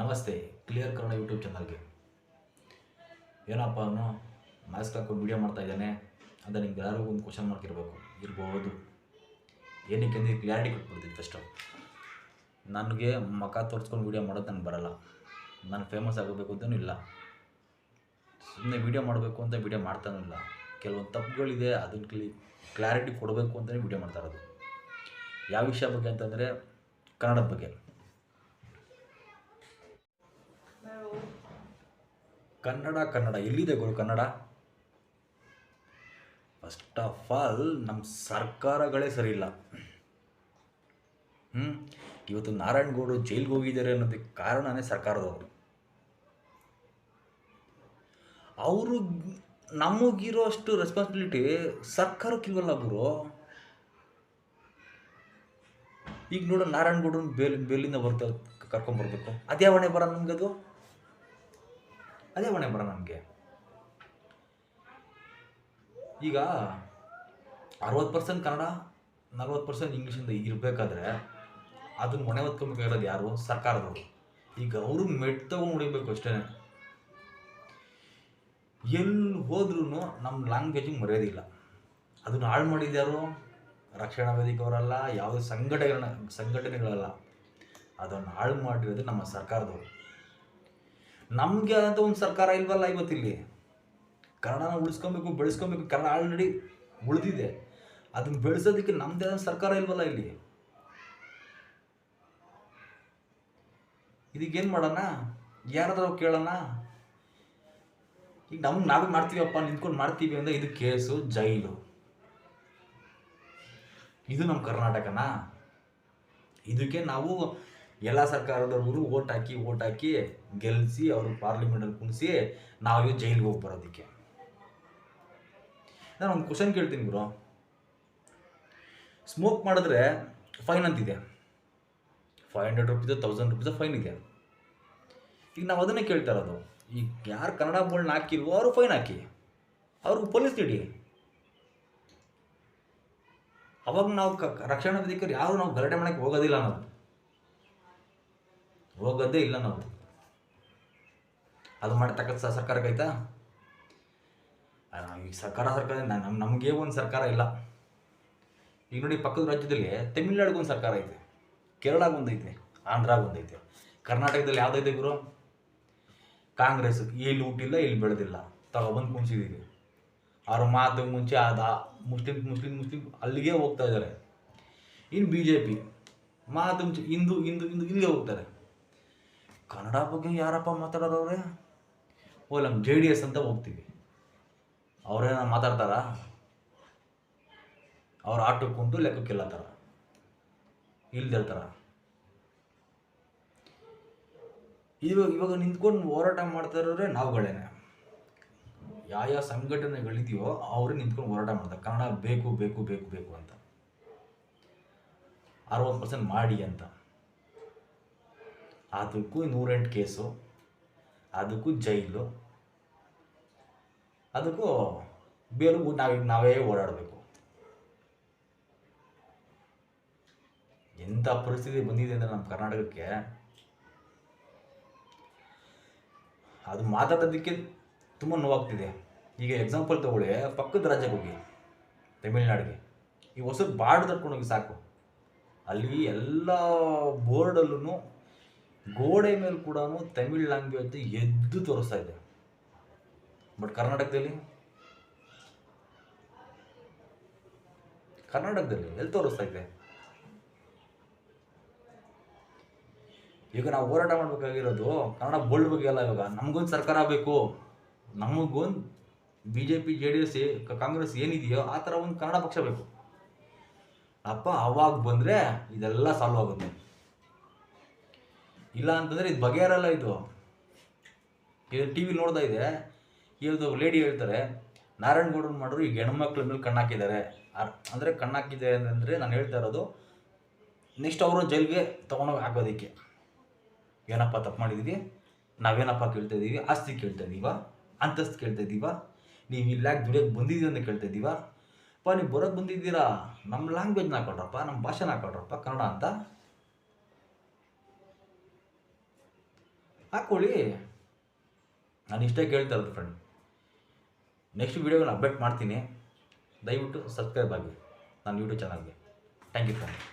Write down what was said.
ನಮಸ್ತೆ clear Kannada YouTube ಚಾನಲ್ಗೆ ಏನಪ್ಪ ಅವನು ಮಾಸ್ಕ್ ಹಾಕೊಂಡು ವೀಡಿಯೋ ಮಾಡ್ತಾ ಇದ್ದಾನೆ. ಅಂತ ನಿಮ್ಗೆ ಯಾರೋ ಒಂದು ಕ್ವಶನ್ ಮಾಡ್ತಿರ್ಬೇಕು ಇರ್ಬೋದು. ಏನಕ್ಕೆ ಅಂದರೆ ಕ್ಲಿಯಾರಿಟಿ ಕೊಟ್ಬಿಡ್ತೀನಿ ಫಸ್ಟು ನನಗೆ ಮಖ ತೋರಿಸ್ಕೊಂಡು ವೀಡಿಯೋ ಮಾಡೋದು ನನಗೆ ಬರಲ್ಲ. ನಾನು ಫೇಮಸ್ ಆಗಬೇಕು ಅಂತಲೂ ಇಲ್ಲ. ಸುಮ್ಮನೆ ವೀಡಿಯೋ ಮಾಡಬೇಕು ಅಂತ ವೀಡಿಯೋ ಮಾಡ್ತಾನೂ ಇಲ್ಲ. ಕೆಲವೊಂದು ತಪ್ಪುಗಳಿದೆ ಅದನ್ನು ಕ್ಲಿ ಕ್ಲಾರಿಟಿ ಕೊಡಬೇಕು ಅಂತಲೇ ವೀಡಿಯೋ ಮಾಡ್ತಾ ಇರೋದು. ಯಾವ ವಿಷಯ ಬಗ್ಗೆ ಅಂತಂದರೆ ಕನ್ನಡದ ಬಗ್ಗೆ. ಕನ್ನಡ ಕನ್ನಡ. ಎಲ್ಲಿದೆ ಗುರು ಕನ್ನಡ? ಫಸ್ಟ್ ಆಫ್ ಆಲ್ ನಮ್ಮ ಸರ್ಕಾರಗಳೇ ಸರಿಯಿಲ್ಲ ಹ್ಞೂ ಇವತ್ತು ನಾರಾಯಣಗೌಡರು ಜೈಲ್ಗೆ ಹೋಗಿದ್ದಾರೆ ಅನ್ನೋದಕ್ಕೆ ಕಾರಣನೇ ಸರ್ಕಾರದವರು. ಅವರು ನಮಗಿರೋ ಅಷ್ಟು ರೆಸ್ಪಾನ್ಸಿಬಿಲಿಟಿ ಸರ್ಕಾರಕ್ಕಿಲ್ವಲ್ಲ ಗುರು? ಈಗ ನೋಡೋ ನಾರಾಯಣಗೌಡರನ್ನ ಬೇಲ್, ಬೇಲಿಂದ ಬರ್ತಾ ಕರ್ಕೊಂಬರ್ಬೇಕು. ಅದ್ಯಾವಣೆ ಬರ ನಮಗದು? ಅದೇ ಹೊಣೆ ಬರ ನಮಗೆ. ಈಗ ಅರವತ್ತು ಪರ್ಸೆಂಟ್ ಕನ್ನಡ, ನಲ್ವತ್ತು ಪರ್ಸೆಂಟ್ ಇಂಗ್ಲೀಷಿಂದ ಇರಬೇಕಾದ್ರೆ ಅದನ್ನ ಹೊಣೆ ಹೊತ್ಕೊಬೇಕಾಗಿರೋದು ಯಾರು? ಸರ್ಕಾರದವರು. ಈಗ ಅವರು ಮೆಟ್ ತಗೊಂಡು ಹೊಡಿಬೇಕು ಅಷ್ಟೇ ಎಲ್ಲಿ ಹೋದ್ರೂ ನಮ್ಮ ಲ್ಯಾಂಗ್ವೇಜಿಗೆ ಮರೆಯೋದಿಲ್ಲ ಅದನ್ನು ಹಾಳು ಮಾಡಿದ್ಯಾರು ರಕ್ಷಣಾ ವೇದಿಕೆ ಅವರಲ್ಲ ಯಾವುದೇ ಸಂಘಟನೆ, ಸಂಘಟನೆಗಳಲ್ಲ. ಅದನ್ನು ಹಾಳು ಮಾಡಿರೋದು ನಮ್ಮ ಸರ್ಕಾರದವರು. ನಮಗೆ ಅಂತ ಒಂದು ಸರ್ಕಾರ ಇಲ್ವಲ್ಲ ಇವತ್ತಿಲ್ಲಿ? ಕನ್ನಡನ ಉಳಿಸ್ಕೊಬೇಕು, ಬೆಳೆಸ್ಕೊಬೇಕು. ಕನ್ನಡ ಆಲ್ರೆಡಿ ಉಳಿದಿದೆ. ಅದನ್ನು ಬೆಳೆಸೋದಕ್ಕೆ ನಮ್ಮದೇ ಆದ ಸರ್ಕಾರ ಇಲ್ವಲ್ಲ ಇಲ್ಲಿ? ಇದಕ್ಕೇನು ಮಾಡೋಣ? ಯಾರಾದ್ರೂ ಕೇಳೋಣ? ಈಗ ನಮ್ಗೆ ನಾವೇ ಮಾಡ್ತೀವಪ್ಪ, ನಿಂತ್ಕೊಂಡು ಮಾಡ್ತೀವಿ ಅಂದರೆ ಇದು ಕೇಸು, ಜೈಲು. ಇದು ನಮ್ಮ ಕರ್ನಾಟಕನಾ? ಇದಕ್ಕೆ ನಾವು ಎಲ್ಲ ಸರ್ಕಾರದವ್ರಿಗೂ ಓಟ್ ಹಾಕಿ ಓಟ್ ಹಾಕಿ ಗೆಲ್ಲಿಸಿ ಅವರು ಪಾರ್ಲಿಮೆಂಟಲ್ಲಿ ಕುಣಿಸಿ ನಾವು ಜೈಲಿಗೆ ಹೋಗಿ ಬರೋದಕ್ಕೆ. ನಾನು ಒಂದು ಕ್ವಶನ್ ಕೇಳ್ತೀನಿ ಗುರು. ಸ್ಮೋಕ್ ಮಾಡಿದ್ರೆ ಫೈನ್ ಅಂತಿದೆ. Five hundred rupees thousand rupees fine ಇದೆ. ಈಗ ನಾವು ಅದನ್ನೇ ಕೇಳ್ತಾ ಇರೋದು. ಈಗ ಯಾರು ಕನ್ನಡ ಬೋರ್ಡ್ನ ಹಾಕಿಲ್ವೋ ಅವರು ಫೈನ್ ಹಾಕಿ. ಅವ್ರಿಗೆ ಪೊಲೀಸ್ ಇಡಿ. ಅವಾಗ ನಾವು ರಕ್ಷಣಾ ಅಧಿಕಾರಿ ಯಾರು ನಾವು ಗಲಾಟೆ ಮಾಡೋಕ್ಕೆ ಹೋಗೋದಿಲ್ಲ ನಾವು ಹೋಗೋದೇ ಇಲ್ಲ ನಾವು. ಅದು ಮಾಡ್ತಕ್ಕಂಥ ಸರ್ಕಾರಕ್ಕೆ ಆಯ್ತಾ? ಈಗ ಸರ್ಕಾರ ಸರ್ಕಾರ ನಮ್ಮ ನಮಗೆ ಒಂದು ಸರ್ಕಾರ ಇಲ್ಲ. ಈಗ ನೋಡಿ ಪಕ್ಕದ ರಾಜ್ಯದಲ್ಲಿ ತಮಿಳ್ನಾಡಿಗೆ ಒಂದು ಸರ್ಕಾರ ಐತೆ. ಕೇರಳಾಗ ಒಂದೈತೆ ಆಂಧ್ರಾಗ ಒಂದೈತೆ ಕರ್ನಾಟಕದಲ್ಲಿ ಯಾವುದೈತೆ ಗುರು? ಕಾಂಗ್ರೆಸ್. ಇಲ್ಲಿ ಹುಟ್ಟಿಲ್ಲ ಇಲ್ಲಿ ಬೆಳೆದಿಲ್ಲ. ತಗೊಬಂದು ಕುಂಚಿದ್ದೀವಿ ಅವ್ರ ಮಾತು ಮುಂಚೆ ಆದ ಮುಸ್ಲಿಂ ಮುಸ್ಲಿಂ ಮುಸ್ಲಿಂ ಅಲ್ಲಿಗೆ ಹೋಗ್ತಾ ಇದ್ದಾರೆ. ಇನ್ನು ಬಿ ಜೆ ಪಿ ಮಾತು ಮುಂಚೆ ಹಿಂದೂ ಹಿಂದೂ ಹಿಂದೂ ಇಲ್ಲಿಗೆ ಹೋಗ್ತಾರೆ. ಕನ್ನಡ ಬಗ್ಗೆ ಯಾರಪ್ಪ ಮಾತಾಡೋರವ್ರೆ ಓ ನಮ್ಮ ಜೆ ಡಿ ಎಸ್ ಅಂತ ಹೋಗ್ತೀವಿ. ಅವರೇನ ಮಾತಾಡ್ತಾರ? ಅವ್ರ ಆಟೋ ಕುಂತು ಲೆಕ್ಕಕ್ಕಿಲ್ಲತ್ತಾರ ಇಲ್ದಿರ್ತಾರ ಇವಾಗ ಇವಾಗ ನಿಂತ್ಕೊಂಡು ಹೋರಾಟ ಮಾಡ್ತಾ ಇರೋರೆ ನಾವುಗಳೇನೆ. ಯಾವ ಯಾವ ಸಂಘಟನೆಗಳಿದೆಯೋ ಅವರೇ ನಿಂತ್ಕೊಂಡು ಹೋರಾಟ ಮಾಡ್ತಾರೆ. ಕನ್ನಡ ಬೇಕು ಬೇಕು ಬೇಕು ಬೇಕು ಅಂತ. ಅರವತ್ತು ಪರ್ಸೆಂಟ್ ಮಾಡಿ ಅಂತ. ಅದಕ್ಕೂ ನೂರೆಂಟು ಕೇಸು, ಅದಕ್ಕೂ ಜೈಲು, ಅದಕ್ಕೂ ಬೇರೆ ನಾವು ನಾವೇ ಓಡಾಡಬೇಕು. ಎಂಥ ಪರಿಸ್ಥಿತಿ ಬಂದಿದೆ ಅಂದರೆ ನಮ್ಮ ಕರ್ನಾಟಕಕ್ಕೆ, ಅದು ಮಾತಾಡೋದಕ್ಕೆ ತುಂಬ ನೋವಾಗ್ತಿದೆ. ಈಗ ಎಕ್ಸಾಂಪಲ್ ತಗೊಳ್ಳಿ, ಪಕ್ಕದ ರಾಜ್ಯಕ್ಕೆ ಹೋಗಿ, ತಮಿಳ್ನಾಡಿಗೆ. ಈ ಹೊಸ ಬಾರ್ಡ್ ತರ್ಕೊಂಡೋಗಿ ಸಾಕು. ಅಲ್ಲಿ ಎಲ್ಲ ಬೋರ್ಡಲ್ಲೂ ಗೋಡೆ ಮೇಲೆ ಕೂಡ ತಮಿಳ್ ಲ್ಯಾಂಗ್ವೇಜ್ ಎದ್ದು ತೋರಿಸ್ತಾ ಇದೆ. ಬಟ್ ಕರ್ನಾಟಕದಲ್ಲಿ? ಕರ್ನಾಟಕದಲ್ಲಿ ಎಲ್ಲಿ ತೋರಿಸ್ತಾ ಇದೆ? ಈಗ ನಾವು ಹೋರಾಟ ಮಾಡಬೇಕಾಗಿರೋದು ಕನ್ನಡ ಬೋಲ್ಡ್ ಬಗ್ಗೆ ಅಲ್ಲ ಇವಾಗ. ನಮಗೊಂದು ಸರ್ಕಾರ ಬೇಕು. ನಮಗೊಂದು B J P J D S Congress ಏನಿದೆಯೋ ಆ ಥರ ಒಂದು ಕನ್ನಡ ಪಕ್ಷ ಬೇಕು. ಅಪ್ಪ, ಅವಾಗ ಬಂದರೆ ಇದೆಲ್ಲ ಸಾಲ್ವ್ ಆಗುತ್ತೆ. ಇಲ್ಲ ಅಂತಂದರೆ ಇದು ಬಗೆಹರಲ್ಲ ಇದು. ಇದು ಟಿ ವಿ ನೋಡ್ತಾ ಇದೆ. ಇವತ್ತು ಲೇಡಿ ಹೇಳ್ತಾರೆ ನಾರಾಯಣಗೌಡರು ಮಾಡಿದ್ರು ಈಗ ಹೆಣ್ಮಕ್ಳ ಮೇಲೆ ಕಣ್ಣಾಕಿದ್ದಾರೆ ಅಂದರೆ ಕಣ್ಣಾಕಿದೆ ಅಂತಂದರೆ ನಾನು ಹೇಳ್ತಾ ಇರೋದು, ನೆಕ್ಸ್ಟ್ ಅವರು ಜೈಲಿಗೆ ತೊಗೊಂಡೋಗಿ ಹಾಕೋದಕ್ಕೆ. ಏನಪ್ಪ ತಪ್ಪು ಮಾಡಿದ್ದೀವಿ ನಾವೇನಪ್ಪ ಕೇಳ್ತಾ ಇದ್ದೀವಿ ಆಸ್ತಿ ಕೇಳ್ತಾ ಇದ್ದೀವ ಅಂತಸ್ತು ಕೇಳ್ತಾ ಇದ್ದೀವ ನೀವು ಇಲ್ಲಿ ಯಾಕೆ ದುಡಿಯೋಕೆ ಬಂದಿದ್ದೀವಿ ಅಂತ ಕೇಳ್ತಾ ಇದ್ದೀವ ಅಪ್ಪ ನೀವು ಬರೋಕ್ಕೆ ಬಂದಿದ್ದೀರಾ? ನಮ್ಮ ಲ್ಯಾಂಗ್ವೇಜ್ನ ಹಾಕೊಡ್ರಪ್ಪ ನಮ್ಮ ಭಾಷೆನ ಹಾಕೊಡ್ರಪ್ಪ ಕನ್ನಡ ಅಂತ. ಹಾಕ್ಕೊಳ್ಳಿ ನಾನು ಇಷ್ಟೇ ಕೇಳ್ತಾ ಇರೋದು ಫ್ರೆಂಡ್ ನೆಕ್ಸ್ಟ್ ವೀಡಿಯೋನ ಅಪ್ಡೇಟ್ ಮಾಡ್ತೀನಿ. ದಯವಿಟ್ಟು ಸಬ್ಸ್ಕ್ರೈಬ್ ಆಗಿ ನನ್ನ ಯೂಟ್ಯೂಬ್ ಚಾನಲ್ಗೆ ಥ್ಯಾಂಕ್ ಯು ಫ್ರೆಂಡ್